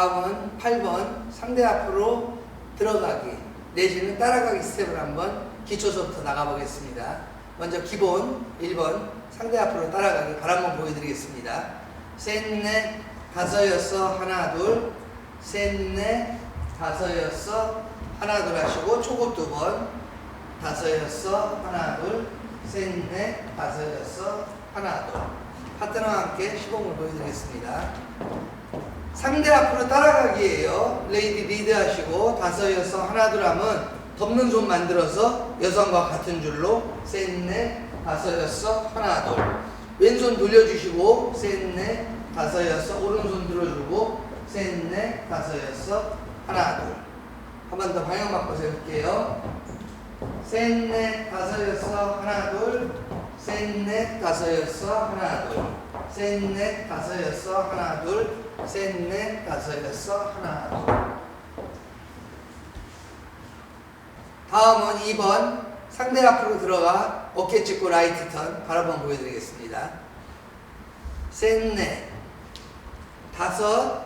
다음은 8번 상대 앞으로 들어가기 내지는 따라가기 스텝을 한번 기초서부터 나가보겠습니다. 먼저 기본 1번 상대 앞으로 따라가기 발 한번 보여드리겠습니다. 셋넷 다섯 여섯 하나 둘 셋넷 다섯 여섯 하나 둘 하시고 초급 두번 다섯 여섯 하나 둘 셋넷 다섯 여섯 하나 둘 파트너와 함께 시범을 보여드리겠습니다. 상대 앞으로 따라가기예요. 레이디 리드 하시고 다섯 여섯 하나 둘 하면 덮는 손 만들어서 여성과 같은 줄로 셋넷 다섯 여섯 하나 둘. 왼손 돌려주시고 셋넷 다섯 여섯 오른손 들어주고 셋넷 다섯 여섯 하나 둘. 한 번 더 방향 바꿔서 해볼게요. 셋넷 다섯 여섯 하나 둘. 셋넷 다섯 여섯 하나 둘. 셋넷 다섯 여섯 하나 둘 셋 넷 다섯 여섯 하나 둘. 다음은 2번 상대 앞으로 들어가 어깨 찍고 라이트 턴 한번 보여드리겠습니다. 셋 넷. 다섯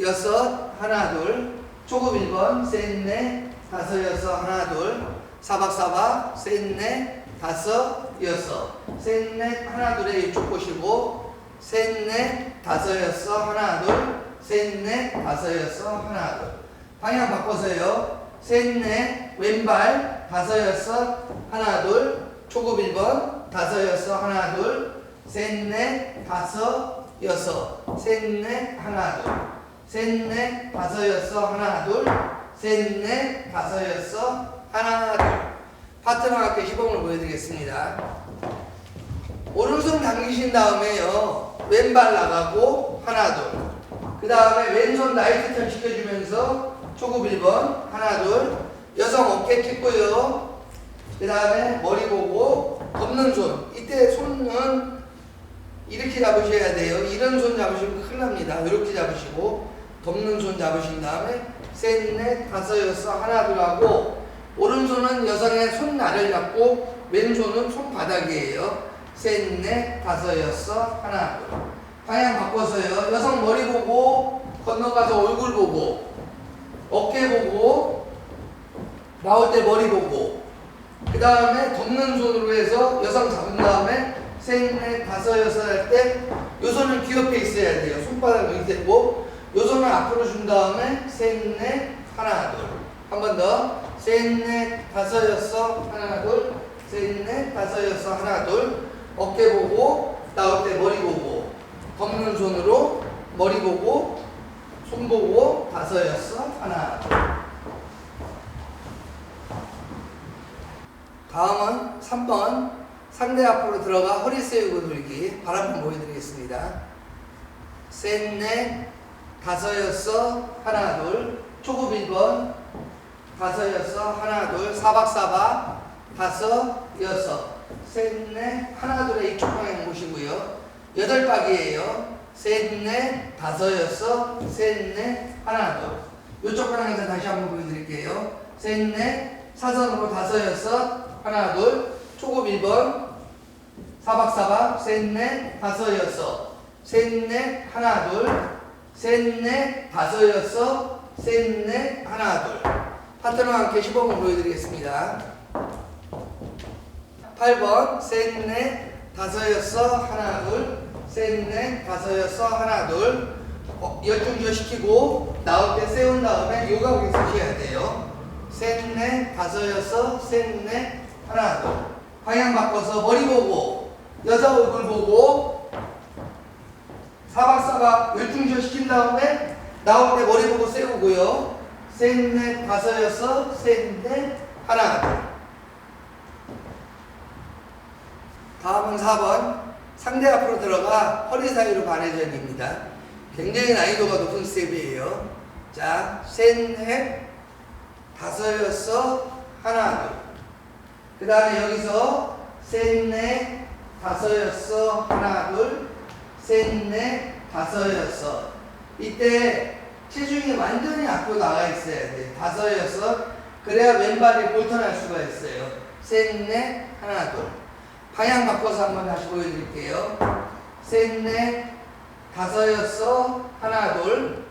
여섯 하나 둘. 초급 1번. 셋 넷. 다섯 여섯 하나 둘. 사박사박. 셋 넷. 다섯 여섯. 셋 넷. 하나 둘에 이쪽 보시고 셋 넷 다섯 여섯 하나 둘. 셋 넷 다섯 여섯 하나 둘. 방향 바꿔서요. 셋 넷 왼발 다섯 여섯 하나 둘. 초급 1번 다섯 여섯 하나 둘. 셋 넷 다섯 여섯 셋 넷 하나 둘. 셋 넷 다섯 여섯 하나 둘. 셋 넷 다섯 여섯 하나 둘. 파트너와 함께 시범을 보여드리겠습니다. 오른손 당기신 다음에요 왼발 나가고 하나 둘 그 다음에 왼손 라이트 턴 시켜주면서 초급 1번 하나 둘. 여성 어깨 kis고요. 그 다음에 머리 보고 덮는 손. 이때 손은 이렇게 잡으셔야 돼요. 이런 손 잡으시면 큰일 납니다. 이렇게 잡으시고 덮는 손 잡으신 다음에 셋넷 다섯 여섯 하나 둘 하고 오른손은 여성의 손날을 잡고 왼손은 손바닥이에요 셋 넷 다섯 여섯 하나. 둘 방향 바꿔서요. 여성 머리 보고 건너가서 얼굴 보고 어깨 보고 나올 때 머리 보고 그 다음에 덮는 손으로 해서 여성 잡은 다음에 셋 넷 다섯 여섯 할 때 요 손은 귀엽게 있어야 돼요. 손바닥 밑에고 요 손을 앞으로 준 다음에 셋 넷 하나 둘. 한 번 더. 셋 넷 다섯 여섯 하나 둘. 셋 넷 다섯 여섯 하나 둘 어깨 보고 나올 때 머리 보고 덮는 손으로 머리 보고 손 보고 다섯 여섯 하나 둘. 다음은 3번. 상대 앞으로 들어가 허리 세우고 돌기. 발 한번 보여드리겠습니다. 셋넷. 다섯 여섯 하나 둘. 초급 1번. 다섯 여섯 하나 둘. 사박사박. 다섯 여섯 셋넷 하나 둘에 이쪽 방향 보시고요. 여덟 박이에요. 셋넷 다섯 여섯 셋넷 하나 둘. 이쪽 방향에서 다시 한번 보여드릴게요. 셋넷 사선으로 다섯 여섯 하나 둘. 초급 1번. 사박사박. 셋넷 다섯 여섯 셋넷 하나 둘. 셋넷 다섯 여섯 셋넷 하나 둘. 파트너와 함께 시범을 보여드리겠습니다 8번 셋넷 다섯 여섯 하나 둘. 셋넷 다섯 여섯 하나 둘. 어, 열중조 시키고 나올 때 세운 다음에 요가복에 쓰셔야 돼요. 셋넷 다섯 여섯 셋넷 하나 둘. 방향 바꿔서 머리 보고 여자 얼굴 보고 사박사박 열중조 시킨 다음에 나올 때 머리 보고 세우고요. 셋넷 다섯 여섯 셋넷 하나 둘 다음은 4번. 상대 앞으로 들어가 허리 사이로 반회전입니다. 굉장히 난이도가 높은 스텝이에요. 자 셋 넷 다섯 여섯 하나 둘 그 다음에 여기서 셋 넷 다섯 여섯 하나 둘. 셋 넷 다섯 여섯. 이때 체중이 완전히 앞으로 나가 있어야 돼. 다섯 여섯. 그래야 왼발이 볼턴할 수가 있어요. 셋 넷 하나 둘 방향 바꿔서 한번 다시 보여드릴게요 셋 넷 다섯 여섯 하나 둘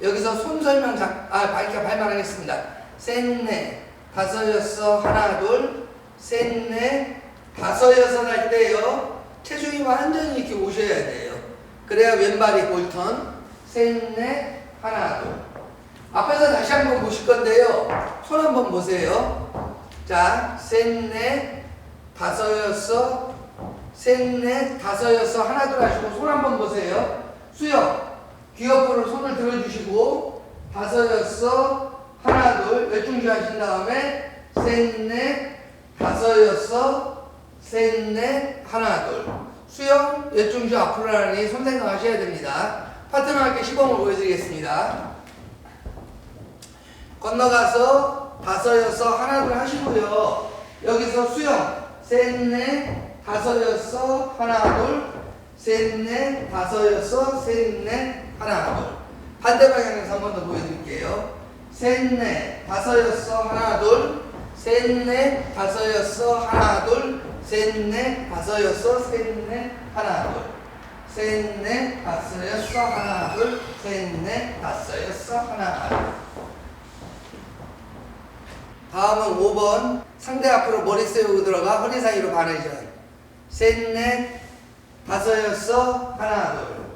여기서 손 설명 자, 아, 밝게 발말하겠습니다. 셋 넷 다섯 여섯 하나 둘 셋 넷 다섯 여섯 할 때요. 체중이 완전히 이렇게 오셔야 돼요. 그래야 왼발이 볼턴 셋 넷 하나 둘 앞에서 다시 한번 보실 건데요. 손 한번 보세요. 자, 셋 넷 다섯 여섯 셋넷 다섯 여섯 하나 둘 하시고 손 한번 보세요. 수영 귀 옆으로 손을 들어주시고 다섯 여섯 하나 둘 열중시 하신 다음에 셋넷 다섯 여섯 셋넷 하나 둘 수영 열중시 앞으로 하니 손 생각하셔야 됩니다. 파트너에게 시범을 보여드리겠습니다. 건너가서 다섯 여섯 하나 둘 하시고요. 여기서 수영 셋넷 다섯 여섯 하나 둘. 셋넷 다섯 여섯 셋넷 하나 둘. 반대 방향에서 한 번 더 보여드릴게요. 셋넷 다섯 여섯 하나 둘. 셋넷 다섯 여섯 하나 둘. 셋넷 다섯 여섯 셋넷 하나 둘. 셋넷 다섯 여섯 하나 둘. 셋넷 다섯 여섯 하나 둘 다음은 5번. 상대 앞으로 머리 세우고 들어가 허리 사이로 반회전 셋넷 다섯 여섯 하나 둘.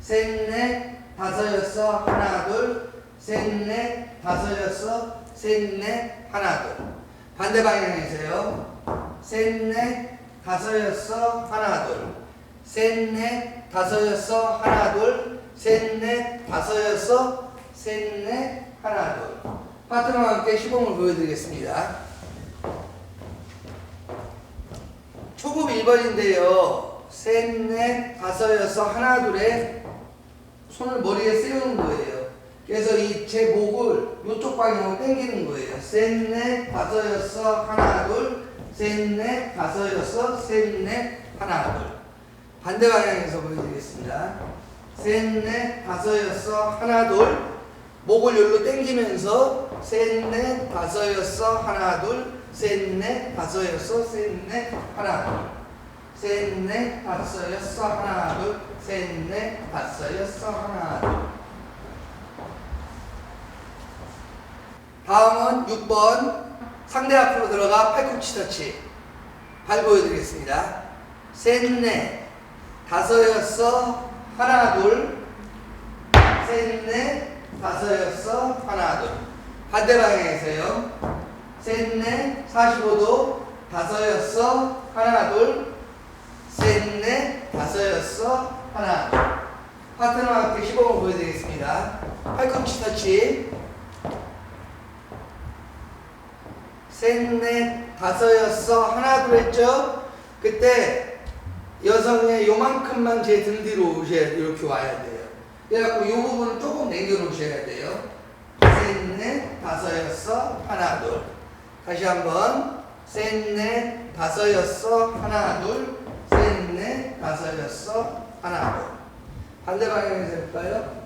셋넷 다섯 여섯 하나 둘. 셋넷 다섯 여섯 셋넷 하나 둘. 반대 방향에서요. 셋넷 다섯 여섯 하나 둘. 셋넷 다섯 여섯 하나 둘. 셋넷 다섯 여섯 셋넷 하나 둘 파트너와 함께 시범을 보여드리겠습니다. 초급 1번인데요. 셋, 넷, 다섯, 여섯, 하나, 둘에 손을 머리에 세우는 거예요. 그래서 이 제 목을 이쪽 방향으로 당기는 거예요. 셋, 넷, 다섯, 여섯, 하나, 둘, 셋, 넷, 다섯, 여섯, 셋, 넷, 하나, 둘. 반대 방향에서 보여드리겠습니다. 셋, 넷, 다섯, 여섯, 하나, 둘. 목을 여기로 당기면서 셋, 넷, 다섯, 여섯, 하나, 둘, 셋, 넷, 다섯, 여섯, 셋, 넷, 하나, 둘. 셋, 넷, 다섯, 여섯, 하나, 둘, 셋, 넷, 다섯, 여섯, 하나, 둘. 다음은 6번 상대 앞으로 들어가 팔꿈치 터치 발 보여드리겠습니다. 셋, 넷, 다섯, 여섯, 하나, 둘, 셋, 넷, 다섯, 여섯, 하나, 둘. 반대 방향에서요. 셋, 넷, 45도, 다섯, 여섯, 하나, 둘, 셋, 넷, 다섯, 여섯, 하나, 둘. 파트너와 함께 시범을 보여드리겠습니다. 팔꿈치 터치. 셋, 넷, 다섯, 여섯, 하나, 둘 했죠? 그때 여성의 요만큼만 제 등 뒤로 오셔야. 이렇게 와야 돼요. 그래갖고 이 부분은 조금 남겨 놓으셔야 돼요. 셋, 넷, 다섯, 여섯, 하나, 둘. 다시 한번. 셋, 넷, 다섯, 여섯, 하나, 둘. 셋, 넷, 다섯, 여섯, 하나, 둘. 반대 방향에서 해볼까요?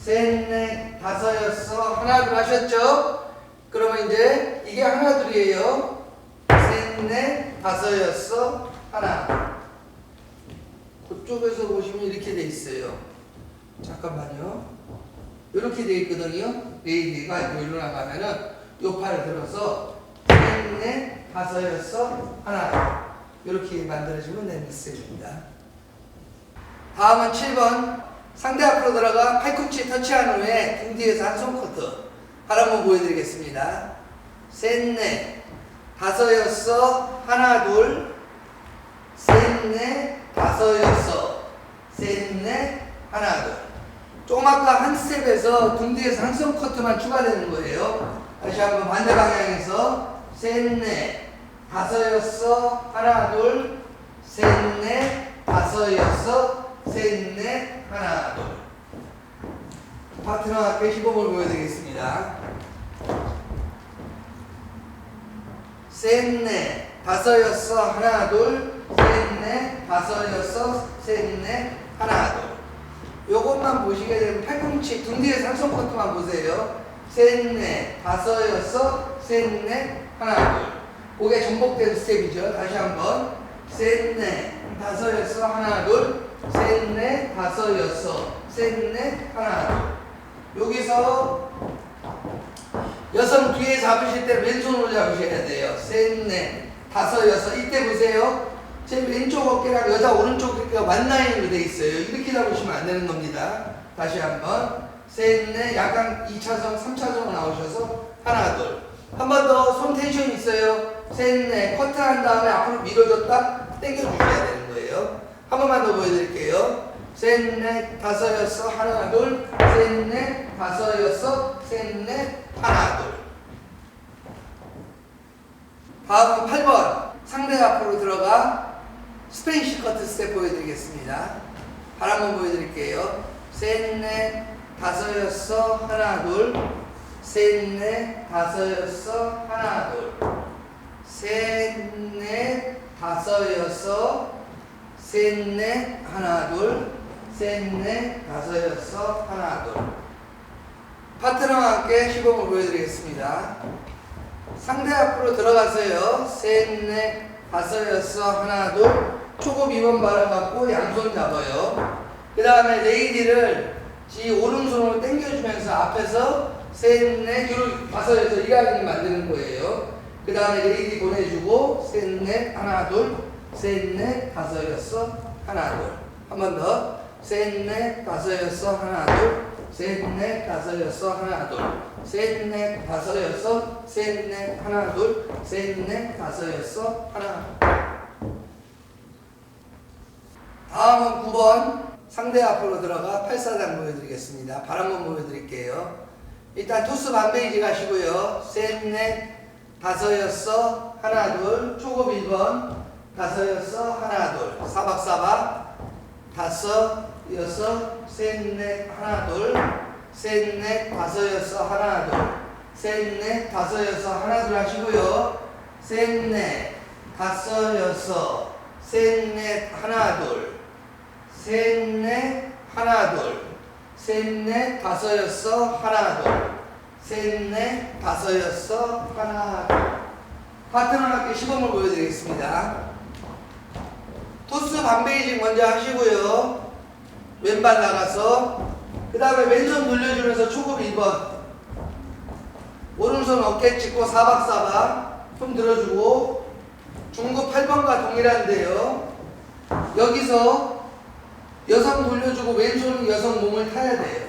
셋, 넷, 다섯, 여섯, 하나, 둘 하셨죠? 그러면 이제 이게 하나, 둘이에요. 셋, 넷, 다섯, 여섯, 하나. 그쪽에서 보시면 이렇게 돼 있어요. 잠깐만요. 이렇게 돼 있거든요. 레이디가 일로 나가면은 요 팔을 들어서 셋, 넷, 다섯, 여섯, 하나. 이렇게 만들어지면 넷미스입니다. 다음은 7번. 상대 앞으로 들어가 팔꿈치 터치한 후에 등 뒤에서 한 손 커트. 하나 한번 보여드리겠습니다. 셋, 넷, 다섯, 여섯, 하나, 둘, 셋, 넷, 다섯, 여섯, 셋, 넷, 하나, 둘. 조금 아까 한 스텝에서 등 뒤에서 한손 커트만 추가되는 거예요. 다시 한번 반대 방향에서 셋, 넷, 다섯, 여섯, 하나, 둘, 셋, 넷, 다섯, 여섯, 셋, 넷, 하나, 둘. 파트너 앞에 시범을 보여드리겠습니다. 셋, 넷, 다섯, 여섯, 하나, 둘, 셋, 넷, 다섯, 여섯, 셋, 넷, 하나, 둘. 요것만 보시게 되면 팔꿈치 등 뒤에 상손 커트만 보세요. 셋, 넷, 다섯, 여섯, 셋, 넷, 하나, 둘. 그게 전복된 스텝이죠. 다시 한번. 셋, 넷, 다섯, 여섯, 하나, 둘, 셋, 넷, 다섯, 여섯, 셋, 넷, 하나, 둘. 여기서 여성 뒤에 잡으실 때 왼손으로 잡으셔야 돼요. 셋, 넷, 다섯, 여섯. 이때 보세요. 제 왼쪽 어깨랑 여자 오른쪽 어깨가 만나인으로 돼 있어요. 이렇게 잡으시면 안 되는 겁니다. 다시 한번. 셋, 넷, 약간 2차선, 3차선으로 나오셔서 하나, 둘. 한 번 더 손 텐션 있어요. 셋, 넷, 커트한 다음에 앞으로 밀어줬다 당겨주셔야 되는 거예요. 한 번만 더 보여드릴게요. 셋, 넷, 다섯, 여섯, 하나, 둘. 셋, 넷, 다섯, 여섯, 셋, 넷, 하나, 둘. 다음은 8번. 상대 앞으로 들어가 스페인시 커트 스텝 보여드리겠습니다. 발 한번 보여드릴게요. 셋, 넷, 다섯, 여섯, 하나, 둘. 셋, 넷, 다섯, 여섯, 하나, 둘. 셋, 넷, 다섯, 여섯, 셋, 넷, 하나, 둘. 셋, 넷, 다섯, 여섯, 하나, 둘. 파트너와 함께 시범을 보여드리겠습니다. 상대 앞으로 들어가세요. 셋, 넷, 다섯, 여섯, 하나, 둘. 초급 2번 발을 갖고 양손 잡아요. 그 다음에 레이디를 지 오른손으로 당겨주면서 앞에서 셋, 넷, 뒤로 다섯, 여섯 일하게 만드는 거예요. 그 다음에 레이디 보내주고 셋, 넷, 하나, 둘. 셋, 넷, 다섯, 여섯, 하나, 둘. 한 번 더. 셋, 넷, 다섯, 여섯, 하나, 둘. 셋, 넷, 다섯, 여섯, 하나, 둘. 셋, 넷, 다섯, 여섯, 셋, 넷, 하나, 둘. 셋, 넷, 다섯, 여섯, 하나. 다음은 9번 상대 앞으로 들어가 8사단 보여드리겠습니다. 발 한번 보여드릴게요. 일단 토스 반베이지 가시고요. 셋, 넷, 다섯, 여섯, 하나, 둘. 초급 1번. 다섯, 여섯, 하나, 둘. 사박사박. 다섯, 여섯, 셋, 넷, 하나, 둘. 셋, 넷, 다섯, 여섯, 하나, 둘. 셋, 넷, 다섯, 여섯, 하나, 둘 하시고요. 셋, 넷, 다섯, 여섯, 셋, 넷, 하나, 둘. 셋, 넷, 하나, 둘. 셋, 넷, 다섯, 여섯, 하나, 둘. 셋, 넷, 다섯, 여섯, 하나, 둘. 파트너답게 시범을 보여드리겠습니다. 토스 반베이징 먼저 하시고요. 왼발 나가서 그 다음에 왼손 돌려주면서 초급 2번 오른손 어깨 찍고 사박사박 손 들어주고 중급 8번과 동일한데요. 여기서 여성 돌려주고 왼손은 여성 몸을 타야 돼요.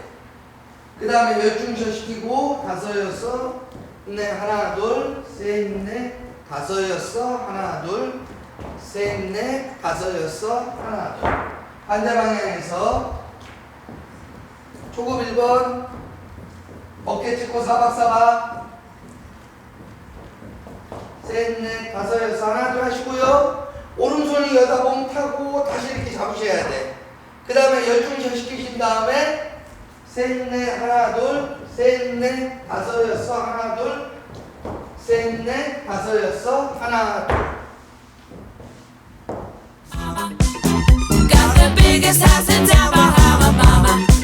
그 다음에 열중셔 시키고 다섯 여섯 네 하나 둘셋넷 다섯 여섯 하나 둘셋넷 다섯 여섯 하나 둘. 반대 방향에서 초급 1번 어깨 찍고 사박사박. 셋넷 다섯 여섯 하나 둘 하시고요. 오른손이 여자 몸 타고 다시 이렇게 잡으셔야 돼. 그 다음에 열중셔 시키신 다음에 셋넷 하나 둘셋넷 다섯 여섯 하나 둘셋넷 다섯 여섯 하나 둘 Got the biggest house in town, Bahama Mama.